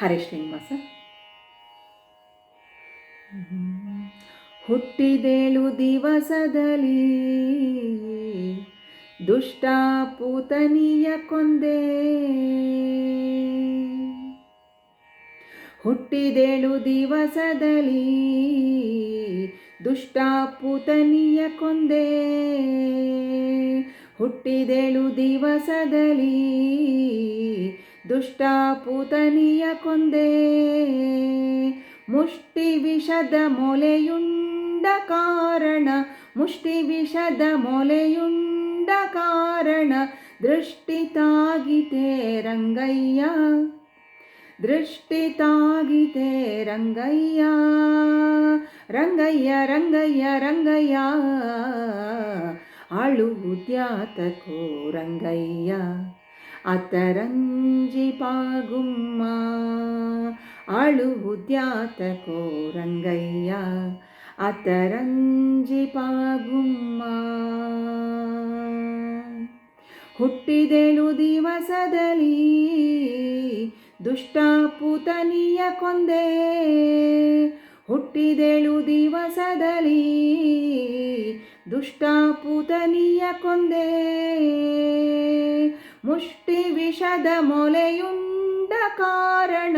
ಹರೇ ಶ್ರೀನಿವಾಸ. ಹುಟ್ಟಿದೇಳು ದಿವಸದಲ್ಲಿ ದುಷ್ಟ ಪೂತನಿಯ ಕೊಂದೆ. ಹುಟ್ಟಿದೇಳು ದಿವಸದಲ್ಲಿ ದುಷ್ಟ ಪೂತನಿಯ ಕೊಂದೆ. ಹುಟ್ಟಿದೇಳು ದಿವಸದಲ್ಲಿ ದುಷ್ಟ ಪೂತನಿಯ ಕೊಂದೆ. ಮುಷ್ಟಿ ವಿಷದ ಮೊಲೆಯುಂಡ ಕಾರಣ, ಮುಷ್ಟಿ ವಿಷದ ಮೊಲೆಯುಂಡ ಕಾರಣ, ದೃಷ್ಟಿ ತಾಗಿತೆ ರಂಗಯ್ಯ. ದೃಷ್ಟಿ ತಾಗಿತೆ ರಂಗಯ್ಯ. ರಂಗಯ್ಯ ರಂಗಯ್ಯ ರಂಗಯ್ಯ. ಅಳುವುದ್ಯಾತಕೋ ರಂಗಯ್ಯ. ಅತರಂಜಿ ಪಾಗುಮ್ಮ ಅಳು ಉದ್ಯಾತ ಕೋರಂಗಯ್ಯ, ಅತರಂಜಿ ಪಾಗುಮ್ಮ ಹುಟ್ಟಿದೆಳು ದಿವಸದಲ್ಲಿ ದುಷ್ಟ ಪೂತನಿಯ ಕೊಂದೆ, ಹುಟ್ಟಿದೆಳು ದಿವಸದಲ್ಲಿ ದುಷ್ಟ ಪೂತನಿಯ ಕೊಂದೆ. ಮುಷ್ಟಿ ವಿಷದ ಮೊಲೆಯುಂಡ ಕಾರಣ,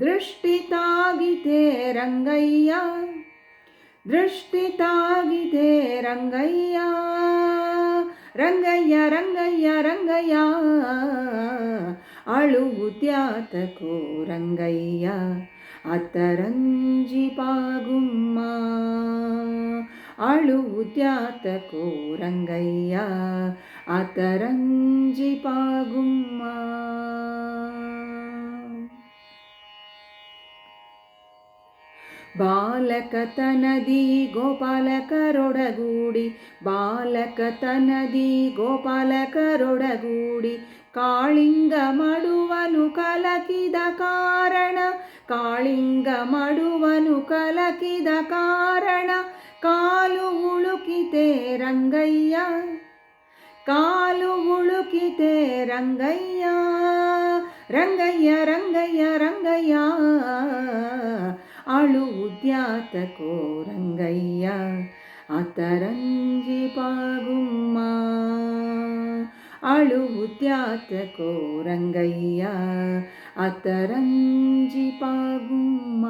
ದೃಷ್ಟಿ ತಾಗಿತೆ ರಂಗಯ್ಯ, ದೃಷ್ಟಿ ತಾಗಿದೆ ರಂಗಯ್ಯ. ರಂಗಯ್ಯ ರಂಗಯ್ಯ ರಂಗಯ್ಯ ಅಳುವುದ್ಯಾತಕೋ ರಂಗಯ್ಯ, ಅತರಂಜಿ ಪಾಗುಮ್ಮ ಅಳುವುದ್ಯಾತಕೋ ರಂಗಯ್ಯ. ಅತರಂಜಿ ಪಾಗುಮ್ಮ. ಬಾಲಕತನದಿ ಗೋಪಾಲಕರೊಡಗೂಡಿ ಬಾಲಕತನದಿ ಗೋಪಾಲಕರೊಡಗೂಡಿ, ಕಾಳಿಂಗ ಮಾಡುವನು ಕಲಕಿದ ಕಾರಣ, ಕಾಳಿಂಗ ಮಾಡುವನು ಕಲಕಿದ ಕಾರಣ, ಕಾಲು ಉಳುಕಿತೆ ರಂಗಯ್ಯ. ಕಾಲು ಉಳುಕಿತೆ ರಂಗಯ್ಯ. ರಂಗಯ್ಯ ರಂಗಯ್ಯ ರಂಗಯ್ಯ. ಅಳು ಉದ್ಯಾತಕೋ ರಂಗಯ್ಯ. ಅತರಂಜಿ ಪಾಗುಮ್ಮ ಅಳು ಉದ್ಯಾತಕೋ ರಂಗಯ್ಯ. ಅತರಂಜಿ ಪಾಗುಮ್ಮ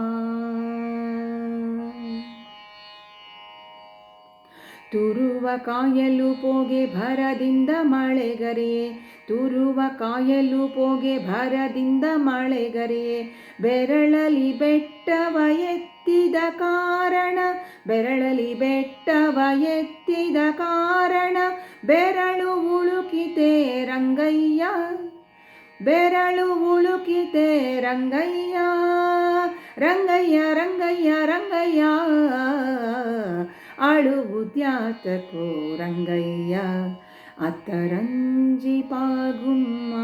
ತುರುವ ಕಾಯಲು ಪೋಗೆ ಭರದಿಂದ ಮಳೆಗರಿಯೇ, ತುರುವ ಕಾಯಲು ಪೋಗೆ ಭರದಿಂದ ಮಳೆಗರಿಯೇ. ಬೆರಳಲಿ ಬೆಟ್ಟವ ಎತ್ತಿದ ಕಾರಣ, ಬೆರಳಲಿ ಬೆಟ್ಟವ ಎತ್ತಿದ ಕಾರಣ, ಬೆರಳು ಉಳುಕಿತೆ ರಂಗಯ್ಯ, ಬೆರಳು ಉಳುಕಿತೆ ರಂಗಯ್ಯ. ರಂಗಯ್ಯ ರಂಗಯ್ಯ ರಂಗಯ್ಯ. ಅಳುವುದ್ಯಾತಕೋ ರಂಗಯ್ಯ ಅತರಂಜಿ ಪಾಗುಮ್ಮ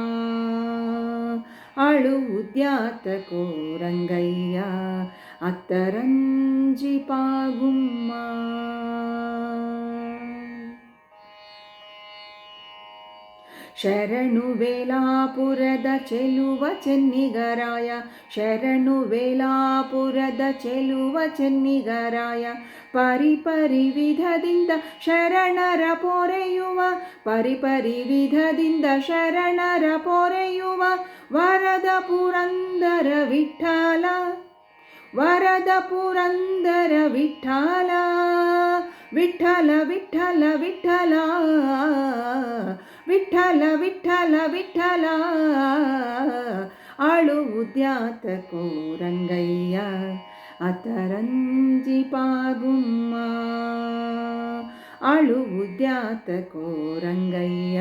ಅಳುವುದ್ಯಾತಕೋ ರಂಗಯ್ಯ ಅತರಂಜಿ ಪಾಗುಮ್ಮ ಶರಣು ವೇಲಾಪುರದ ಚೆಲುವ ಚೆನ್ನಿಗರಾಯ. ಶರಣು ವೇಲಾಪುರದ ಚೆಲುವ ಚೆನ್ನಿಗರಾಯ. ಪರಿಪರಿ ವಿಧದಿಂದ ಶರಣರ ಪೊರೆಯುವ, ಪರಿಪರಿ ವಿಧದಿಂದ ಶರಣರ ಪೊರೆಯುವ, ವರದ ಪುರಂದರ ವಿಠಲ ವರದ ಪುರಂದರ ವಿಠಲ ವಿಠಲ ವಿಠಲ ವಿಠಲ ವಿಠಲ ವಿಠಲ ವಿಠಲ ಅಳುವುದ್ಯಾತಕೋ ರಂಗಯ್ಯ ಅತರಂಜಿ ಪಾಗುಮ್ಮ ಅಳುವುದ್ಯಾತಕೋ ರಂಗಯ್ಯ